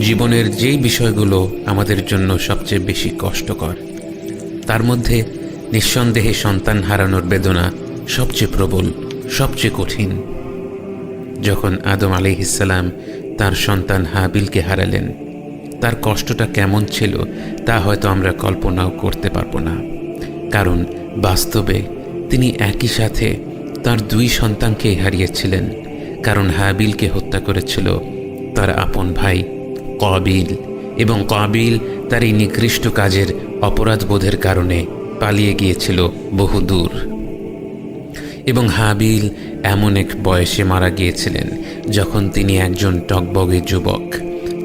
জীবনের যেই বিষয়গুলো আমাদের জন্য সবচেয়ে বেশি কষ্টকর, তার মধ্যে নিঃসন্দেহে সন্তান হারানোর বেদনা সবচেয়ে প্রবল, সবচেয়ে কঠিন। যখন আদম আলিহিসাল্লাম তার সন্তান হাবিলকে হারালেন তার কষ্টটা কেমন ছিল তা হয়তো আমরা কল্পনাও করতে পারব না। কারণ বাস্তবে তিনি একই সাথে তার দুই সন্তানকেই হারিয়েছিলেন, কারণ হাবিলকে হত্যা করেছিল তার আপন ভাই কবিল এবং কবিল তার এই নিকৃষ্ট কাজের অপরাধবোধের কারণে পালিয়ে গিয়েছিল বহুদূর এবং হাবিল এমন এক বয়সে মারা গিয়েছিলেন যখন তিনি একজন টকবগে যুবক।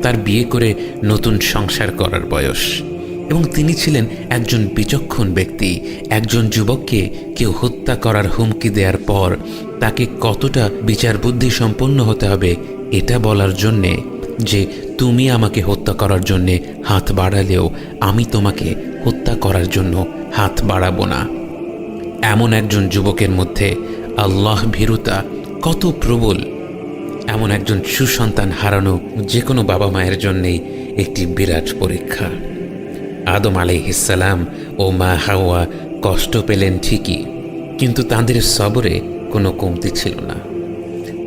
তার বিয়ে করে নতুন সংসার করার বয়স। এবং তিনি ছিলেন একজন বিচক্ষণ ব্যক্তি, একজন যুবককে কেউ হত্যা করার হুমকি দেওয়ার পর তাকে কতটা বিচার বুদ্ধি সম্পন্ন হতে হবে এটা বলার জন্যে যে, তুমি আমাকে হত্যা করার জন্যে হাত বাড়ালেও আমি তোমাকে হত্যা করার জন্য হাত বাড়াবো না। এমন একজন যুবকের মধ্যে আল্লাহ ভীরুতা কত প্রবল। এমন একজন সুসন্তান হারানো যে কোনো বাবা মায়ের জন্যেই একটি বিরাট পরীক্ষা। আদম আলাইহিসালাম ও মা হাওয়া কষ্ট পেলেন ঠিকই, কিন্তু তাদের সবরে কোনো কমতি ছিল না।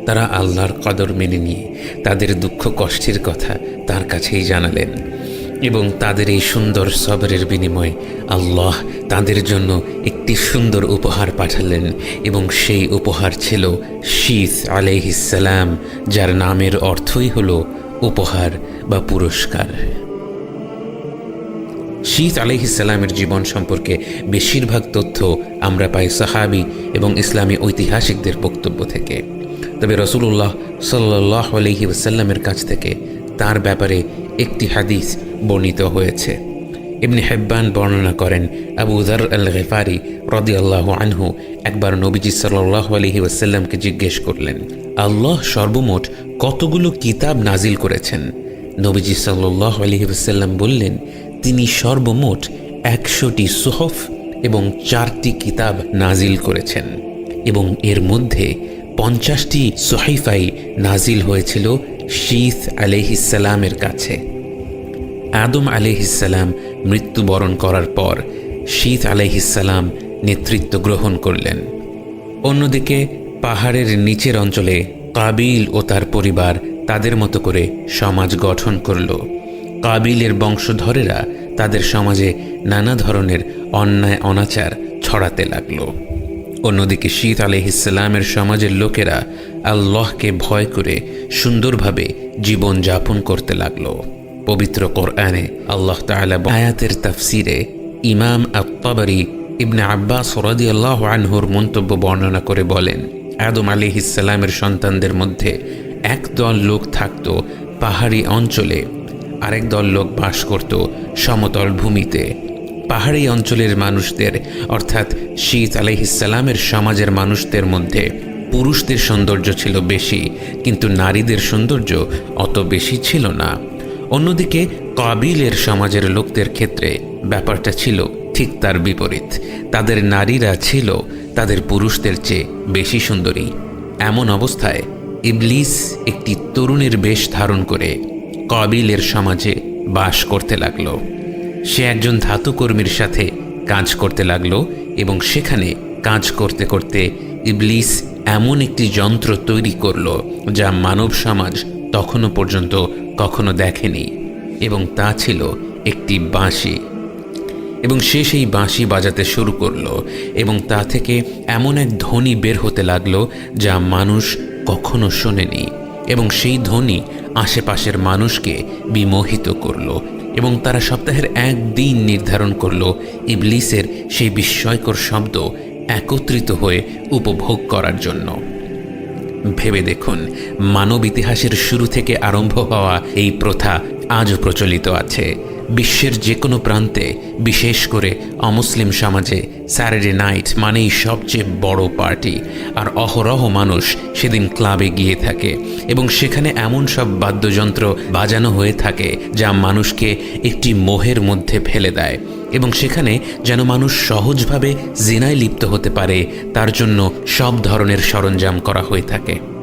তারা আল্লাহর কদর মেনে নিয়ে তাদের দুঃখ কষ্টের কথা তার কাছেই জানালেন। এবং তাদের এই সুন্দর সবরের বিনিময়ে আল্লাহ তাদের জন্য একটি সুন্দর উপহার পাঠালেন এবং সেই উপহার ছিল শীত আলাইহিসালাম যার নামের অর্থই হল উপহার বা পুরস্কার। শীত আলহিসাল্লামের জীবন সম্পর্কে বেশিরভাগ তথ্য আমরা পাই সাহাবি এবং ইসলামী ঐতিহাসিকদের বক্তব্য থেকে। তবে রসুল্লাহ সাল্লাহ আলহি ওসাল্লামের কাছ থেকে তার ব্যাপারে একটি হাদিস বর্ণিত হয়েছে। এমনি হেব্বান বর্ণনা করেন আবু উদার আল গেফারি রদি আল্লাহ আনহু একবার নবীজি সাল্লাহ আলহি ওসাল্লামকে জিজ্ঞেস করলেন, আল্লাহ সর্বমোট কতগুলো কিতাব নাজিল করেছেন? নবীজি সাল্লাহ আলহি ওসাল্লাম বললেন, তিনি সর্বমোট একশোটি সোহফ এবং চারটি কিতাব নাজিল করেছেন এবং এর মধ্যে পঞ্চাশটি সোহাইফাই নাজিল হয়েছিল শীত আলিহিসাল্লামের কাছে। আদম আলিহিসাল্লাম মৃত্যুবরণ করার পর শীত আলিহিসাল্লাম নেতৃত্ব গ্রহণ করলেন। অন্যদিকে পাহাড়ের নিচের অঞ্চলে কাবিল ও তার পরিবার তাদের মতো করে সমাজ গঠন করল। কাবিলের বংশধরেরা তাদের সমাজে নানা ধরনের অন্যায়, অনাচার ছড়াতে লাগল। অন্যদিকে শীত আলহিসাল্লামের সমাজের লোকেরা আল্লাহকে ভয় করে সুন্দরভাবে জীবন যাপন করতে লাগল। পবিত্র কোরআনে আল্লাহ তালা আয়াতের তাফসিরে ইমাম আত্তাবারি ইবনে আব্বাস সরাদি আল্লাহ আনহুর মন্তব্য বর্ণনা করে বলেন, আদম আলিহিসাল্লামের সন্তানদের মধ্যে এক দল লোক থাকত পাহাড়ি অঞ্চলে, আরেক দল লোক বাস করত সমতল ভূমিতে। পাহাড়ি অঞ্চলের মানুষদের, অর্থাৎ শীত আলহিসাল্লামের সমাজের মানুষদের মধ্যে পুরুষদের সৌন্দর্য ছিল বেশি, কিন্তু নারীদের সৌন্দর্য অত বেশি ছিল না। অন্যদিকে কাবিলের সমাজের লোকদের ক্ষেত্রে ব্যাপারটা ছিল ঠিক তার বিপরীত। তাদের নারীরা ছিল তাদের পুরুষদের চেয়ে বেশি সুন্দরী। এমন অবস্থায় ইবলিস একটি তরুণের বেশ ধারণ করে কাবিলের সমাজে বাস করতে লাগল। সে একজন ধাতুকর্মীর সাথে কাজ করতে লাগল এবং সেখানে কাজ করতে করতে ইবলিস এমন একটি যন্ত্র তৈরি করল যা মানব সমাজ তখনও পর্যন্ত কখনো দেখেনি এবং তা ছিল একটি বাঁশি। এবং সে সেই বাঁশি বাজাতে শুরু করল এবং তা থেকে এমন এক ধ্বনি বের হতে লাগল যা মানুষ কখনো শোনেনি এবং সেই ধ্বনি আশেপাশের মানুষকে বিমোহিত করল এবং তারা সপ্তাহের একদিন নির্ধারণ করল, ইবলিসের সেই বিস্ময়কর শব্দ একত্রিত হয়ে উপভোগ করার জন্য। ভেবে দেখুন, মানব ইতিহাসের শুরু থেকে আরম্ভ হওয়া এই প্রথা আজও প্রচলিত আছে। বিশ্বের যে কোনো প্রান্তে, বিশেষ করে অমুসলিম সমাজে, স্যাটারডে নাইট মানেই সবচেয়ে বড় পার্টি। আর অহরহ মানুষ সেদিন ক্লাবে গিয়ে থাকে এবং সেখানে এমন সব বাদ্যযন্ত্র বাজানো হয়ে থাকে যা মানুষকে একটি মোহের মধ্যে ফেলে দেয় এবং সেখানে যেন মানুষ সহজভাবে জিনায় লিপ্ত হতে পারে, তার জন্য সব ধরনের সরঞ্জাম করা হয়ে থাকে।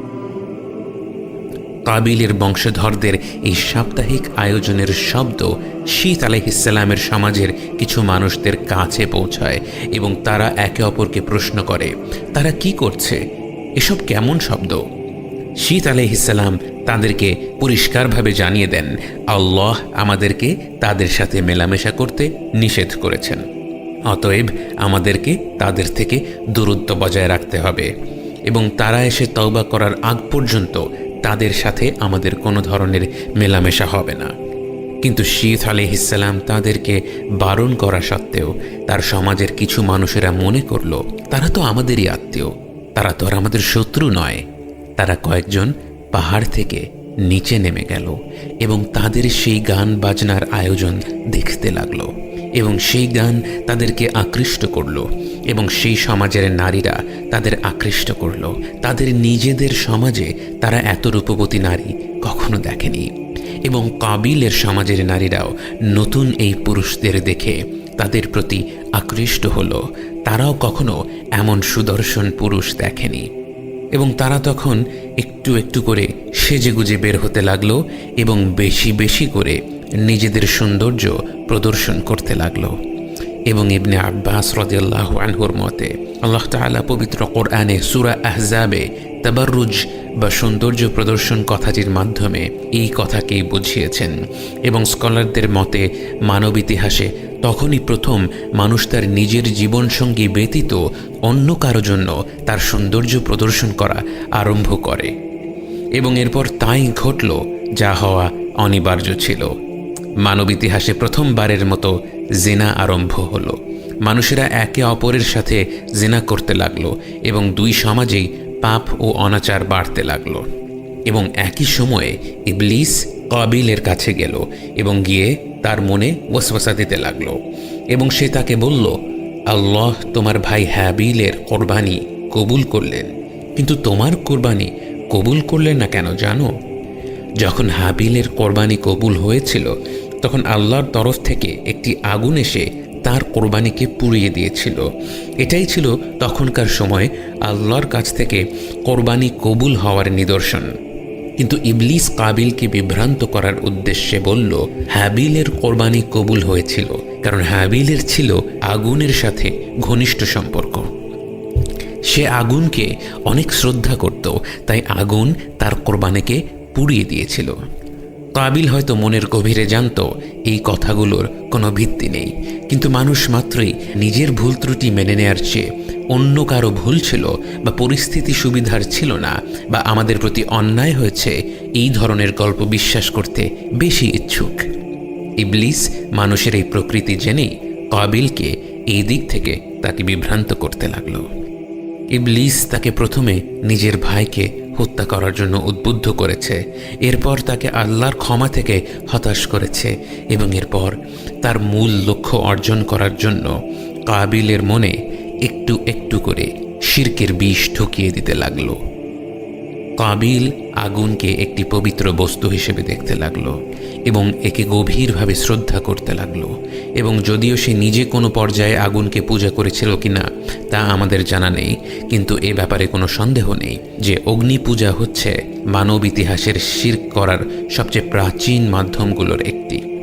কাবিলের বংশধরদের এই সাপ্তাহিক আয়োজনের শব্দ শীত আলাইহিসাল্লামের সমাজের কিছু মানুষদের কাছে পৌঁছায় এবং তারা একে অপরকে প্রশ্ন করে, তারা কি করছে? এসব কেমন শব্দ? শীত আলাইহিসাল্লাম তাদেরকে পরিষ্কারভাবে জানিয়ে দেন, আল্লাহ আমাদেরকে তাদের সাথে মেলামেশা করতে নিষেধ করেছেন। অতএব আমাদেরকে তাদের থেকে দূরত্ব বজায় রাখতে হবে এবং তারা এসে তওবা করার আগ পর্যন্ত তাদের সাথে আমাদের কোনো ধরনের মেলামেশা হবে না। কিন্তু শীত আলিহিসাল্লাম তাদেরকে বারণ করা সত্ত্বেও তার সমাজের কিছু মানুষেরা মনে করল, তারা তো আমাদেরই আত্মীয়। তারা তো আর আমাদের শত্রু নয়। তারা কয়েকজন পাহাড় থেকে নিচে নেমে গেল এবং তাদের সেই গান বাজনার আয়োজন দেখতে লাগল এবং সেই গান তাদেরকে আকৃষ্ট করল এবং সেই সমাজের নারীরা তাদের আকৃষ্ট করল। তাদের নিজেদের সমাজে তারা এত রূপবতী নারী কখনো দেখেনি এবং কাবিলের সমাজের নারীরাও নতুন এই পুরুষদের দেখে তাদের প্রতি আকৃষ্ট হলো। তারাও কখনো এমন সুদর্শন পুরুষ দেখেনি। এবং তারা তখন একটু একটু করে সেজেগুজে বের হতে লাগল এবং বেশি বেশি করে নিজেদের সৌন্দর্য প্রদর্শন করতে লাগল। এবং ইবনে আব্বাস রদিয়াল্লাহ আনহুর মতে, আল্লাহ তাআলা পবিত্র কোরআনে সুরা আহজাবে তাবাররুজ বা সৌন্দর্য প্রদর্শন কথাটির মাধ্যমে এই কথাকেই বুঝিয়েছেন এবং স্কলারদের মতে, মানব ইতিহাসে তখনই প্রথম মানুষ তার নিজের জীবনসঙ্গী ব্যতীত অন্য কারও জন্য তার সৌন্দর্য প্রদর্শন করা আরম্ভ করে এবং এরপর তাই ঘটল, যা হওয়া অনিবার্য ছিল। মানব ইতিহাসে প্রথমবারের মতো জেনা আরম্ভ হলো। মানুষেরা একে অপরের সাথে জেনা করতে লাগল এবং দুই সমাজেই পাপ ও অনাচার বাড়তে লাগল। এবং একই সময়ে ইবলিস কাবিলের কাছে গেল এবং গিয়ে তার মনে ওয়াসওয়াসা দিতে লাগল এবং সে তাকে বলল, আল্লাহ তোমার ভাই হ্যাবিলের কোরবানি কবুল করলেন। কিন্তু তোমার কোরবানি কবুল করলেন না কেন জানো? যখন হাবিলের কোরবানি কবুল হয়েছিল তখন আল্লাহর তরফ থেকে একটি আগুন এসে তার কোরবানিকে পুড়িয়ে দিয়েছিল। এটাই ছিল তখনকার সময় আল্লাহর কাছ থেকে কোরবানি কবুল হওয়ার নিদর্শন। কিন্তু ইবলিস কাবিলকে বিভ্রান্ত করার উদ্দেশ্যে বলল হ্যাবিলের কোরবানি কবুল হয়েছিল, কারণ হ্যাবিলের ছিল আগুনের সাথে ঘনিষ্ঠ সম্পর্ক। সে আগুনকে অনেক শ্রদ্ধা করত, তাই আগুন তার কোরবানিকে পুড়িয়ে দিয়েছিল। কাবিল হয়তো মনের গভীরে জানত, এই কথাগুলোর কোনো ভিত্তি নেই। কিন্তু মানুষ মাত্রই নিজের ভুল ত্রুটি মেনে নেয়ার চেয়ে অন্য কারও ভুল ছিল বা পরিস্থিতি সুবিধার ছিল না বা আমাদের প্রতি অন্যায় হয়েছে, এই ধরনের গল্প বিশ্বাস করতে বেশি ইচ্ছুক। ইবলিস মানুষের এই প্রকৃতি জেনেই কাবিলকে এই দিক থেকে তাকে বিভ্রান্ত করতে লাগল। ইবলিস তাকে প্রথমে নিজের ভাইকে হত্যা করার জন্য উদ্বুদ্ধ করেছে। এরপর তাকে আল্লাহর ক্ষমা থেকে হতাশ করেছে এবং এরপর তার মূল লক্ষ্য অর্জন করার জন্য কাবিলের মনে একটু একটু করে শির্কের বিষ ঢুকিয়ে দিতে লাগল। কাবিল আগুনকে একটি পবিত্র বস্তু হিসেবে দেখতে লাগল এবং একে গভীরভাবে শ্রদ্ধা করতে লাগল এবং যদিও সে নিজে কোনো পর্যায়ে আগুনকে পূজা করেছিল কিনা তা আমাদের জানা নেই, কিন্তু এ ব্যাপারে কোনো সন্দেহ নেই যে অগ্নি পূজা হচ্ছে মানব ইতিহাসের শির করার সবচেয়ে প্রাচীন মাধ্যমগুলোর একটি।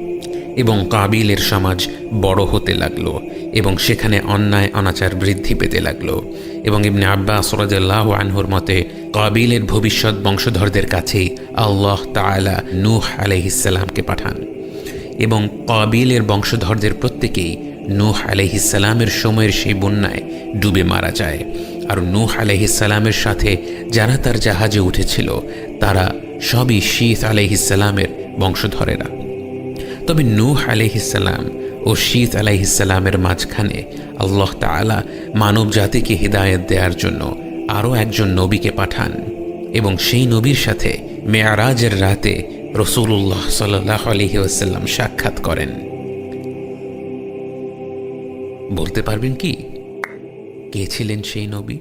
এবং কাবিলের সমাজ বড় হতে লাগল এবং সেখানে অন্যায় অনাচার বৃদ্ধি পেতে লাগল এবং ইবনে আব্বাস রাজাল্লাহ আনহুর মতে, কাবিলের ভবিষ্যৎ বংশধরদের কাছেই আল্লাহ তাআলা নূহ আলাইহিসসালামকে পাঠান এবং কাবিলের বংশধরদের প্রত্যেকেই নূহ আলাইহিসসালামের সময়ের সেই বন্যায় ডুবে মারা যায়। আর নূহ আলাইহিসসালামের সাথে যারা তার জাহাজে উঠেছিল, তারা সবই শীত আলাইহিসসালামের বংশধরেরা। তবে নূহ আলাইহিসাল্লাম ও শীত আলাইহিসাল্লামের মাঝখানে আল্লাহ তাআলা মানব জাতিকে হৃদায়ত দেওয়ার জন্য আরও একজন নবীকে পাঠান এবং সেই নবীর সাথে মেয়ারাজের রাতে রসুল্লাহ সাল্লাহ আলহি আসাল্লাম সাক্ষাৎ করেন। বলতে পারবেন কি? কে ছিলেন সেই নবী?